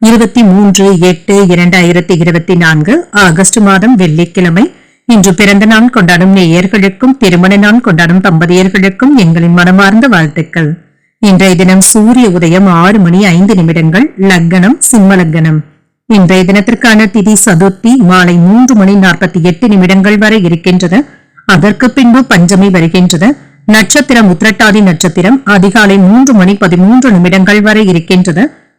இருபத்தி மூன்று எட்டு இரண்டாயிரத்தி இருபத்தி நான்கு ஆகஸ்ட் மாதம் வெள்ளிக்கிழமை. இன்று பிறந்த நாள் கொண்டாடும் நேயர்களுக்கும் திருமண நாள் கொண்டாடும் தம்பதியர்களுக்கும் எங்களின் மனமார்ந்த வாழ்த்துக்கள். இன்றைய தினம் சூரிய உதயம் ஆறு மணி ஐந்து நிமிடங்கள் லக்னம் சிம்ம லக்னம் இன்றைய தினத்திற்கான திதி சதுர்த்தி மாலை மூன்று மணி நாற்பத்தி எட்டு நிமிடங்கள் வரை இருக்கின்றது. அதற்கு பின்பு பஞ்சமி வருகின்றது. நட்சத்திரம் உத்திரட்டாதி நட்சத்திரம் அதிகாலை மூன்று மணி பதிமூன்று நிமிடங்கள் வரை இருக்கின்றது.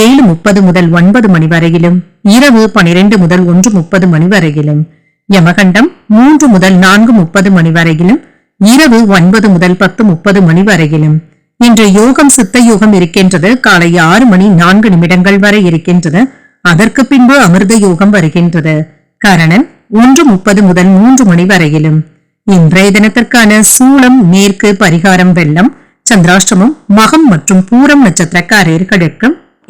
ஏழு முப்பது முதல் ஒன்பது மணி வரையிலும் இரவு பனிரெண்டு முதல் ஒன்று முப்பது மணி வரையிலும் யமகண்டம் மூன்று முதல் நான்கு முப்பது மணி வரையிலும் இரவு ஒன்பது முதல் பத்து முப்பது மணி வரையிலும் இன்று யோகம் சித்த யோகம் இருக்கின்றது காலை ஆறு மணி நான்கு நிமிடங்கள் வரை இருக்கின்றது அதற்கு பின்பு அமிர்த யோகம் வருகின்றது. கரணன் ஒன்று முப்பது முதல் மூன்று மணி வரையிலும் இன்றைய தினத்திற்கான சூளம் மேற்கு பரிகாரம் வெள்ளம் சந்திராஷ்டமம் மகம் மற்றும் பூரம் நட்சத்திரக்காரர்களுக்கு